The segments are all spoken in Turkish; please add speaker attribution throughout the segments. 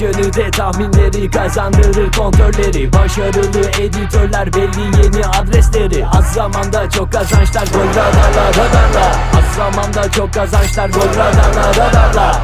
Speaker 1: Maç yönü de tahminleri kazandırır kontrolleri Başarılı editörler belli yeni adresleri Az zamanda çok kazançlar gol radarla radarla Az zamanda çok kazançlar gol radarla radarla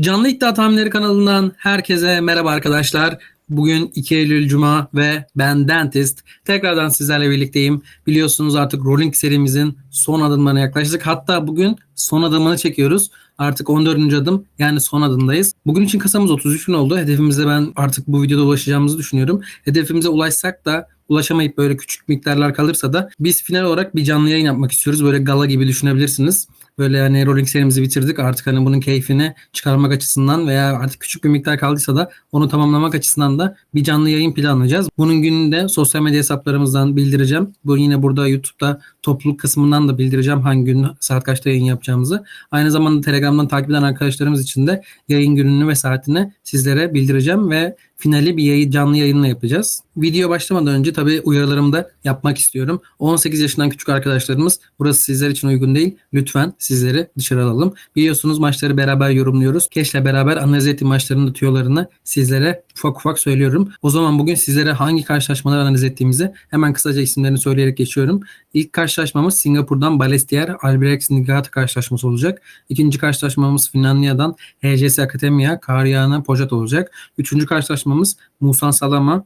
Speaker 2: Canlı İddia Tahminleri kanalından herkese merhaba arkadaşlar. Bugün 2 Eylül Cuma ve ben Dentist. Tekrardan sizlerle birlikteyim. Biliyorsunuz artık Rolling serimizin son adımlarına yaklaştık. Hatta bugün son adımını çekiyoruz. Artık 14. adım yani son adımdayız. Bugün için kasamız 33 bin oldu. Hedefimize ben artık bu videoda ulaşacağımızı düşünüyorum. Hedefimize ulaşsak da ulaşamayıp böyle küçük miktarlar kalırsa da biz final olarak bir canlı yayın yapmak istiyoruz. Böyle gala gibi düşünebilirsiniz. Böyle hani rolling serimizi bitirdik. Artık hani bunun keyfini çıkarmak açısından veya artık küçük bir miktar kaldıysa da onu tamamlamak açısından da bir canlı yayın planlayacağız. Bunun gününü de sosyal medya hesaplarımızdan bildireceğim. Bu yine burada YouTube'da topluluk kısmından da bildireceğim hangi gün saat kaçta yayın yapacağımızı. Aynı zamanda Telegram'dan takip eden arkadaşlarımız için de yayın gününü ve saatini sizlere bildireceğim ve finali bir yayın, canlı yayınla yapacağız. Video başlamadan önce tabii uyarılarımı da yapmak istiyorum. 18 yaşından küçük arkadaşlarımız burası sizler için uygun değil. Lütfen sizleri dışarı alalım. Biliyorsunuz maçları beraber yorumluyoruz. Keş'le beraber analiz ettiğim maçların da tüyolarını sizlere ufak ufak söylüyorum. O zaman bugün sizlere hangi karşılaşmaları analiz ettiğimizi hemen kısaca isimlerini söyleyerek geçiyorum. İlk karşılaşmamız Singapur'dan Balestier Albirex Niigata karşılaşması olacak. İkinci karşılaşmamız Finlandiya'dan HCS Akademiya Karyana Pojat olacak. Üçüncü karşılaşmamız Musan Salama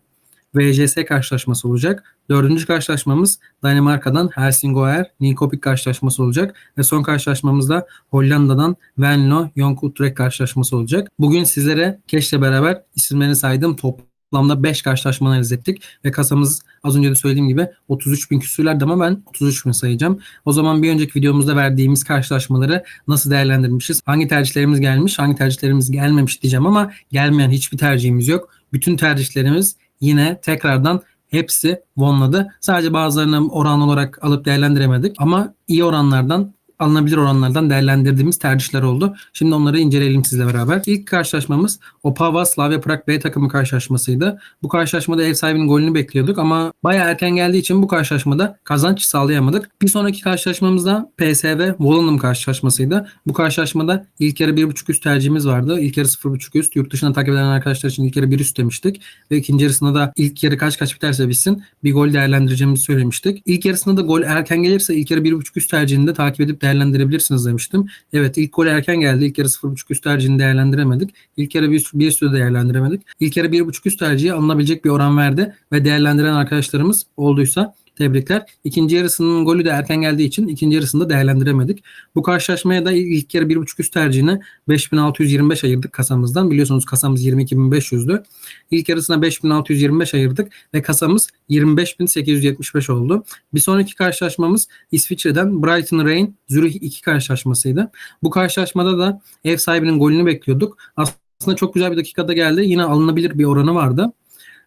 Speaker 2: VCS karşılaşması olacak. Dördüncü karşılaşmamız Danimarka'dan Helsingør Nikopik karşılaşması olacak. Ve son karşılaşmamız da Hollanda'dan Venlo Jonk Utrecht karşılaşması olacak. Bugün sizlere Keş'le beraber isimlerini saydım. Toplamda 5 karşılaşma analiz ettik. Ve kasamız az önce de söylediğim gibi 33 bin küsürlerde ama ben 33 bin sayacağım. O zaman bir önceki videomuzda verdiğimiz karşılaşmaları nasıl değerlendirmişiz? Hangi tercihlerimiz gelmiş, hangi tercihlerimiz gelmemiş diyeceğim ama gelmeyen hiçbir tercihimiz yok. Bütün tercihlerimiz yine tekrardan hepsi vonladı. Sadece bazılarını oran olarak alıp değerlendiremedik ama iyi oranlardan alınabilir oranlardan değerlendirdiğimiz tercihler oldu. Şimdi onları inceleyelim sizle beraber. İlk karşılaşmamız Opava Slavia Prag B takımı karşılaşmasıydı. Bu karşılaşmada ev sahibinin golünü bekliyorduk ama baya erken geldiği için bu karşılaşmada kazanç sağlayamadık. Bir sonraki karşılaşmamızda PSV Volendam karşılaşmasıydı. Bu karşılaşmada ilk yarı 1.5 üst tercihimiz vardı. İlk yarı 0.5 üst. Yurt dışına takip eden arkadaşlar için ilk yarı 1 üst demiştik. Ve ikinci yarısında da ilk yarı kaç kaç biterse bitsin bir gol değerlendireceğimizi söylemiştik. İlk yarısında da gol erken gelirse ilk yarı 1.5 üst tercihini de takip edip değerlendirebilirsiniz demiştim. Evet ilk gol erken geldi. İlk yarı 0.5 üst tercihini değerlendiremedik. İlk yarı bir, bir üstü de değerlendiremedik. İlk yarı 1.5 üst tercihi alınabilecek bir oran verdi ve değerlendiren arkadaşlarımız olduysa Tebrikler. İkinci yarısının golü de erken geldiği için ikinci yarısını da değerlendiremedik. Bu karşılaşmaya da ilk yarı 1.5 üst tercihine 5625 ayırdık kasamızdan. Biliyorsunuz kasamız 22.500'dü. İlk yarısına 5625 ayırdık ve kasamız 25875 oldu. Bir sonraki karşılaşmamız İsviçre'den Brighton Rain Zürih 2 karşılaşmasıydı. Bu karşılaşmada da ev sahibinin golünü bekliyorduk. Aslında çok güzel bir dakikada geldi. Yine alınabilir bir oranı vardı.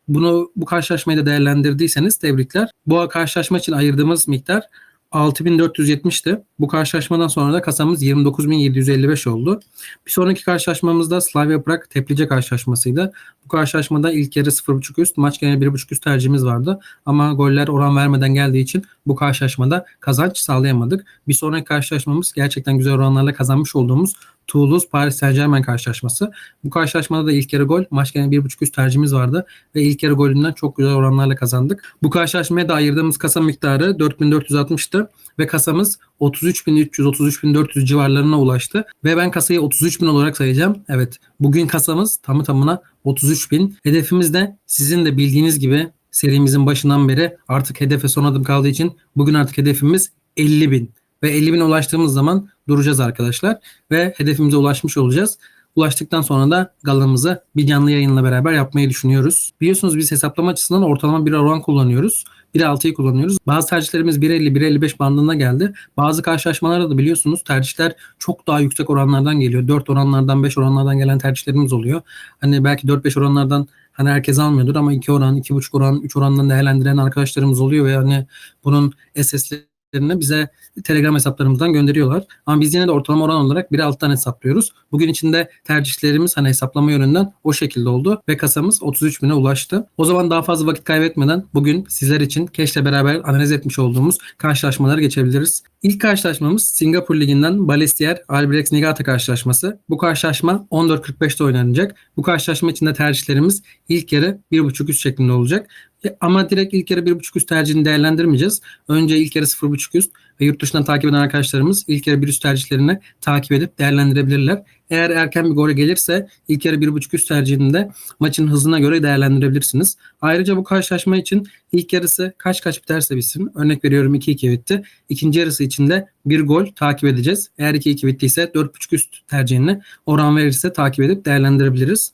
Speaker 2: Bunu bu karşılaşmayı da değerlendirdiyseniz tebrikler. Bu karşılaşma için ayırdığımız miktar 6470'ti. Bu karşılaşmadan sonra da kasamız 29755 oldu. Bir sonraki karşılaşmamızda Slavia Prag Teplice karşılaşmasıydı. Bu karşılaşmada ilk yarı 0.5 üst, maç geneli 1.5 üst tercihimiz vardı. Ama goller oran vermeden geldiği için bu karşılaşmada kazanç sağlayamadık. Bir sonraki karşılaşmamız gerçekten güzel oranlarla kazanmış olduğumuz Toulouse Paris Saint Germain karşılaşması. Bu karşılaşmada da ilk yarı gol, maç geneli 1.5 üst tercihimiz vardı ve ilk yarı golünden çok güzel oranlarla kazandık. Bu karşılaşmaya da ayırdığımız kasa miktarı 4460'tı ve kasamız 33.300-33.400 civarlarına ulaştı. Ve ben kasayı 33.000 olarak sayacağım. Evet bugün kasamız tamı tamına 33.000. Hedefimiz de sizin de bildiğiniz gibi serimizin başından beri artık hedefe son adım kaldığı için bugün artık hedefimiz 50.000. Ve 50 bin ulaştığımız zaman duracağız arkadaşlar. Ve hedefimize ulaşmış olacağız. Ulaştıktan sonra da galamızı bir canlı yayınla beraber yapmayı düşünüyoruz. Biliyorsunuz biz hesaplama açısından ortalama bir oran kullanıyoruz. 1.6'yı kullanıyoruz. Bazı tercihlerimiz 1.50-1.55 bandında geldi. Bazı karşılaşmalarda da biliyorsunuz tercihler çok daha yüksek oranlardan geliyor. 4 oranlardan 5 oranlardan gelen tercihlerimiz oluyor. Hani belki 4-5 oranlardan hani herkes almıyordur ama 2 oran, 2.5 oran, 3 orandan değerlendiren arkadaşlarımız oluyor ve hani bunun SS'li bize Telegram hesaplarımızdan gönderiyorlar. Ama biz yine de ortalama oran olarak biri alttan hesaplıyoruz. Bugün içinde tercihlerimiz hani hesaplama yönünden o şekilde oldu ve kasamız 33 bine ulaştı. O zaman daha fazla vakit kaybetmeden bugün sizler için Keş'le beraber analiz etmiş olduğumuz karşılaşmaları geçebiliriz. İlk karşılaşmamız Singapur Ligi'nden Balestier Albrecht Niigata karşılaşması. Bu karşılaşma 14.45'te oynanacak. Bu karşılaşma içinde tercihlerimiz ilk yarı 1.5 üst şeklinde olacak. E, Ama direkt ilk yarı 1.5 üst tercihini değerlendirmeyeceğiz. Önce ilk yarı 0.5 üst ve yurt dışından takip eden arkadaşlarımız ilk yarı 1 üst tercihlerini takip edip değerlendirebilirler. Eğer erken bir gol gelirse ilk yarı 1.5 üst tercihini de maçın hızına göre değerlendirebilirsiniz. Ayrıca bu karşılaşma için ilk yarısı kaç kaç biterse bitsin. Örnek veriyorum 2-2 bitti. İkinci yarısı için de bir gol takip edeceğiz. Eğer 2-2 bittiyse 4.5 üst tercihini oran verirse takip edip değerlendirebiliriz.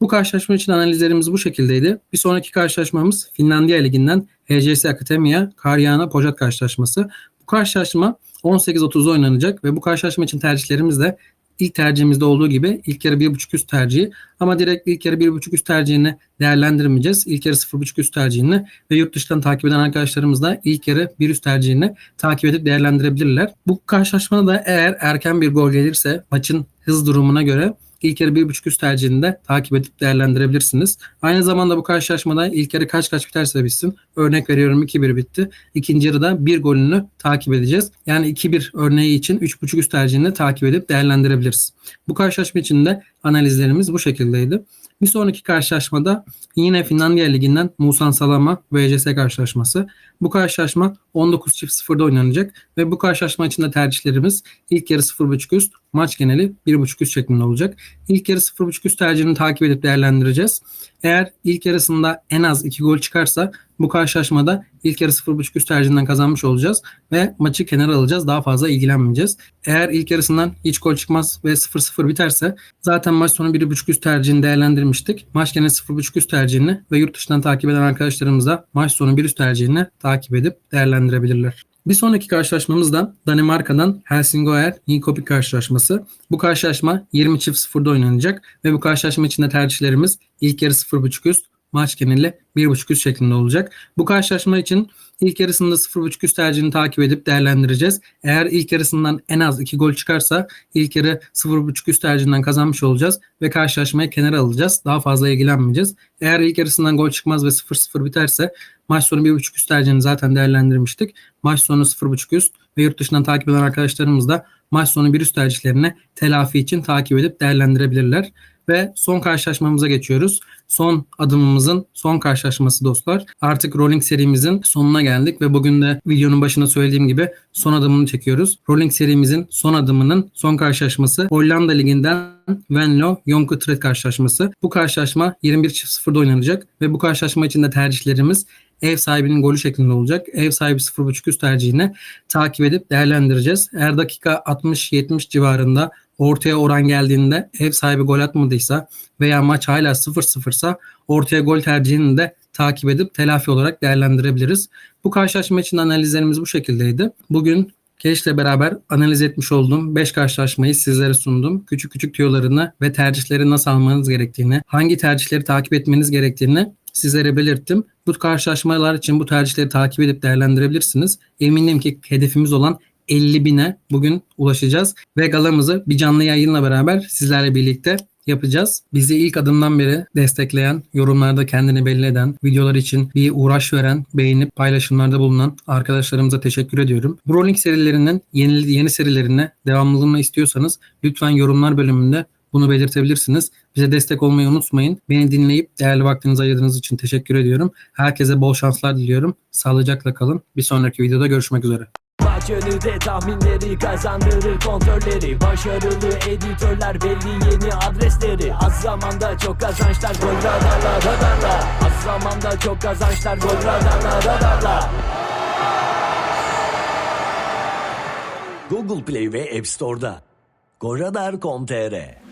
Speaker 2: Bu karşılaşma için analizlerimiz bu şekildeydi. Bir sonraki karşılaşmamız Finlandiya Ligi'nden HCS Akademiya Karyana Pojat karşılaşması. Bu karşılaşma 18.30'da oynanacak ve bu karşılaşma için tercihlerimiz de ilk tercihimizde olduğu gibi ilk yarı 1.5 üst tercihi ama direkt ilk yarı 1.5 üst tercihini değerlendirmeyeceğiz. İlk yarı 0.5 üst tercihini ve yurt dışından takip eden arkadaşlarımız da ilk yarı 1 üst tercihini takip edip değerlendirebilirler. Bu karşılaşmada da eğer erken bir gol gelirse maçın hız durumuna göre ilk yarı 1.5 üst tercihini de takip edip değerlendirebilirsiniz. Aynı zamanda bu karşılaşmada ilk yarı kaç kaç biterse bitsin. Örnek veriyorum 2-1 bitti. İkinci yarıda bir golünü takip edeceğiz. Yani 2-1 örneği için 3.5 üst tercihini takip edip değerlendirebiliriz. Bu karşılaşma için de analizlerimiz bu şekildeydi. Bir sonraki karşılaşmada yine Finlandiya Ligi'nden Musan Salama ve ECS karşılaşması. Bu karşılaşma 19.00'da oynanacak ve bu karşılaşma için de tercihlerimiz ilk yarı 0.5 üst, maç geneli 1.5 üst şeklinde olacak. İlk yarı 0.5 üst tercihini takip edip değerlendireceğiz. Eğer ilk yarısında en az 2 gol çıkarsa bu karşılaşmada ilk yarı 0.5 üst tercihinden kazanmış olacağız ve maçı kenara alacağız. Daha fazla ilgilenmeyeceğiz. Eğer ilk yarısından hiç gol çıkmaz ve 0-0 biterse zaten maç sonu 1.5 üst tercihini değerlendirmiştik. Maç geneli 0.5 üst tercihini ve yurt dışından takip eden arkadaşlarımız da maç sonu 1 üst tercihini takip edip değerlendirebilirler. Bir sonraki karşılaşmamız da Danimarka'dan Helsingør Nyköping karşılaşması. Bu karşılaşma 20.00'da oynanacak ve bu karşılaşma içinde tercihlerimiz ilk yarı 0.5 üst, maç geneli 1.5 üst şeklinde olacak. Bu karşılaşma için ilk yarısında 0.5 üst tercihini takip edip değerlendireceğiz. Eğer ilk yarısından en az 2 gol çıkarsa ilk yarı 0.5 üst tercihinden kazanmış olacağız ve karşılaşmayı kenara alacağız. Daha fazla ilgilenmeyeceğiz. Eğer ilk yarısından gol çıkmaz ve 0-0 biterse maç sonu 1.5 üst tercihini zaten değerlendirmiştik. Maç sonu 0.5 üst ve yurt dışından takip eden arkadaşlarımız da maç sonu 1 üst tercihlerini telafi için takip edip değerlendirebilirler. Ve son karşılaşmamıza geçiyoruz. Son adımımızın son karşılaşması dostlar. Artık Rolling serimizin sonuna geldik ve bugün de videonun başında söylediğim gibi son adımını çekiyoruz. Rolling serimizin son adımının son karşılaşması Hollanda Ligi'nden Venlo Jonk Utrecht karşılaşması. Bu karşılaşma 21.00'da oynanacak ve bu karşılaşma için de tercihlerimiz ev sahibinin golü şeklinde olacak. Ev sahibi 0.5 üst tercihini takip edip değerlendireceğiz. Eğer dakika 60-70 civarında ortaya oran geldiğinde ev sahibi gol atmadıysa veya maç hala 0-0 ise ortaya gol tercihini de takip edip telafi olarak değerlendirebiliriz. Bu karşılaşma için analizlerimiz bu şekildeydi. Bugün Keş'le beraber analiz etmiş olduğum 5 karşılaşmayı sizlere sundum. Küçük küçük tüyolarını ve tercihleri nasıl almanız gerektiğini, hangi tercihleri takip etmeniz gerektiğini sizlere belirttim. Bu karşılaşmalar için bu tercihleri takip edip değerlendirebilirsiniz. Eminim ki hedefimiz olan 50 bine bugün ulaşacağız ve galamızı bir canlı yayınla beraber sizlerle birlikte yapacağız. Bizi ilk adımdan beri destekleyen, yorumlarda kendini belli eden, videolar için bir uğraş veren, beğenip paylaşımlarda bulunan arkadaşlarımıza teşekkür ediyorum. Bu Rolling serilerinin yeni, yeni serilerine devamlılığını istiyorsanız lütfen yorumlar bölümünde bunu belirtebilirsiniz. Bize destek olmayı unutmayın. Beni dinleyip değerli vaktinizi ayırdığınız için teşekkür ediyorum. Herkese bol şanslar diliyorum. Sağlıcakla kalın. Bir sonraki videoda görüşmek üzere.
Speaker 1: Maç yönü de tahminleri kazandırır kontörleri Başarılı editörler belli yeni adresleri. Az zamanda çok kazançlar gol radarla radarla Az zamanda çok kazançlar gol radarla radarla Google Play ve App Store'da. Goradar.com.tr